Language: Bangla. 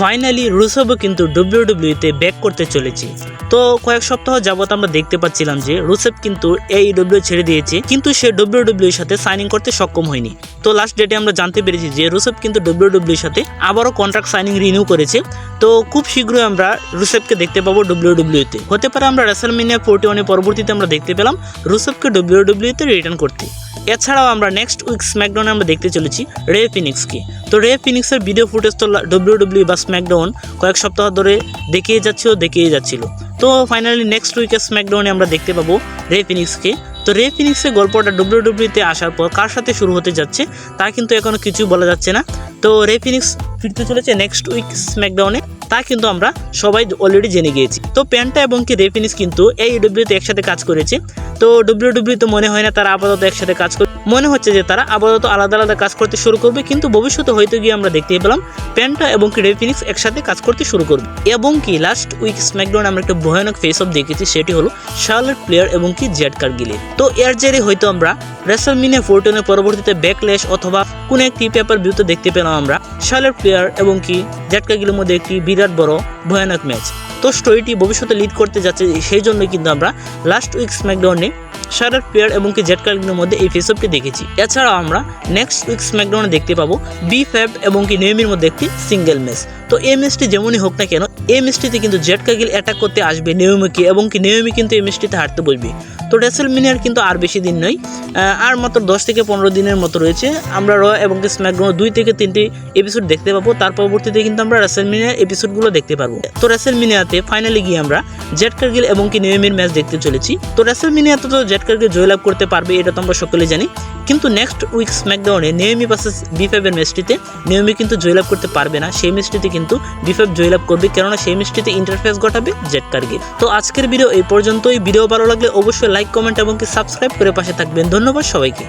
ফাইনালি রুসভও কিন্তু ডব্লিউডব্লিউতে ব্যাক করতে চলেছে। তো কয়েক সপ্তাহ যাবত আমরা দেখতে পাচ্ছিলাম যে রুসেফ কিন্তু এই ডব্লিউ ছেড়ে দিয়েছে, কিন্তু সে ডব্লিউডব্লিউ ডব্লিউ সাথে সাইনিং করতে সক্ষম হয়নি। তো লাস্ট ডেটে আমরা জানতে পেরেছি যে রুসেফ কিন্তু ডব্লিউ ডব্লিউর সাথে আবারও কন্ট্রাক্ট সাইনিং রিনিউ করেছে। তো খুব শীঘ্রই আমরা রুসেবকে দেখতে পাবো ডব্লিউডব্লিউতে হতে পারে আমরা রেসেলমিনিয়া ফোর্টি ওয়ানের পরবর্তীতে আমরা দেখতে পেলাম রুসেবকে ডব্লিউডব্লিউতে রিটার্ন করতে। এছাড়াও আমরা নেক্সট উইক স্ম্যাকডাউনে আমরা দেখতে চলেছি রে ফিনিক্সকে তো রে ফিনিক্সের ভিডিও ফুটেজ তো ডব্লিউডব্লিউ বা স্ম্যাকডাউন কয়েক সপ্তাহ ধরে দেখিয়ে যাচ্ছিল দেখিয়ে যাচ্ছিল। তো ফাইনালি নেক্সট উইকের স্ম্যাকডাউনে আমরা দেখতে পাবো রে ফিনিক্সকে তো রে ফিনিক্সের গল্পটা ডব্লিউডব্লিউতে আসার পর কার সাথে শুরু হতে যাচ্ছে তা কিন্তু এখনও কিছু বলা যাচ্ছে না। তো রে ফিনিক্স ফিরতে চলেছে নেক্সট উইক স্ম্যাকডাউনে তা কিন্তু আমরা সবাই অলরেডি জেনে গিয়েছি। তো প্যান্টা এবং কি রে ফিনিক্স কিন্তু এই ডব্লিউতে একসাথে কাজ করেছে। তো ডব্লিউডব্লিউ তো মনে হয় না তারা আপাতত একসাথে কাজ করবে মনে হচ্ছে যে তারা আপাতত আলাদা আলাদা কাজ করতে শুরু করবে, কিন্তু ভবিষ্যতে হয়তো গিয়ে আমরা দেখতে পেলাম প্যান্টা এবং কি রে ফিনিক্স একসাথে কাজ করতে শুরু করবে। এবং কি লাস্ট উইক স্ম্যাকডাউন আমরা একটা ভয়ানক ফেস অফ দেখেছি, সেটি হলো শার্লেট প্লেয়ার এবং কি জেড কার্গিলের তো এর জেরে হয়তো আমরা রেসলমিনে ফোরটনের পরবর্তীতে ব্যাকলেশ অথবা কোনো একটি পেপার ভিউতে দেখতে পেলাম আমরা। শার্লেট প্লেয়ার এবং কি জেড কার্গিলের মধ্যে একটি বিরাট বড় ভয়ানক ম্যাচ। তো স্টোরিটি ভবিষ্যতে লিড করতে যাচ্ছে সেই জন্য কিন্তু আমরা লাস্ট উইক স্ম্যাকডাউনে শার্লেট প্লেয়ার এবং কি জেড কার্গিলের মধ্যে এই ফেস অফটি দেখেছি। এছাড়াও আমরা নেক্সট উইক স্ম্যাকডাউনে দেখতে পাবো বি ফ্যাব এবং কি নেমির মধ্যে একটি সিঙ্গেল ম্যাচ তো এই ম্যাচটি যেমনই হোক না কেন, এই ম্যাচটিতে কিন্তু জেড কার্গিল অ্যাটাক করতে আসবে নেওমিকে এবং কি নেওমি কিন্তু এই ম্যাচটিতে হারতে বসবে। তো রেসেলমিনিয়ার কিন্তু আর বেশি দিন নয় আর মাত্র দশ থেকে পনেরো দিনের মতো রয়েছে। আমরা র এবং কি স্ম্যাকডাউন দুই থেকে তিনটি এপিসোড দেখতে পাবো, তার পরবর্তীতে কিন্তু আমরা রেসেলমিনিয়ার এপিসোডগুলো দেখতে পারব তো রেসেল মিনিয়াতে ফাইনালি গিয়ে আমরা জেড কার্গিল এবং কি নেওমির ম্যাচ দেখতে চলেছি। তো রেসেলমিনিয়াতে তো জেড কার্গিল জয়লাভ করতে পারবে, এটা তো আমরা সকলে জানি। কিন্তু নেক্সট উইক স্ম্যাকডাউনে নেওমি ভার্সেস বিফাইভের ম্যাচটিতে নেওমি কিন্তু জয়লাভ করতে পারবে না। সেই ম্যাচটিতে কিন্তু বিফাইভ জয়লাভ করবে, কেননা সেই ম্যাচটিতে ইন্টারফেস ঘটাবে জেড কার্গিল তো আজকের ভিডিও এই পর্যন্তই। ভিডিও ভালো লাগলে অবশ্যই লাইক কমেন্ট এবং সাবস্ক্রাইব করে পাশে থাকবেন। ধন্যবাদ সবাইকে।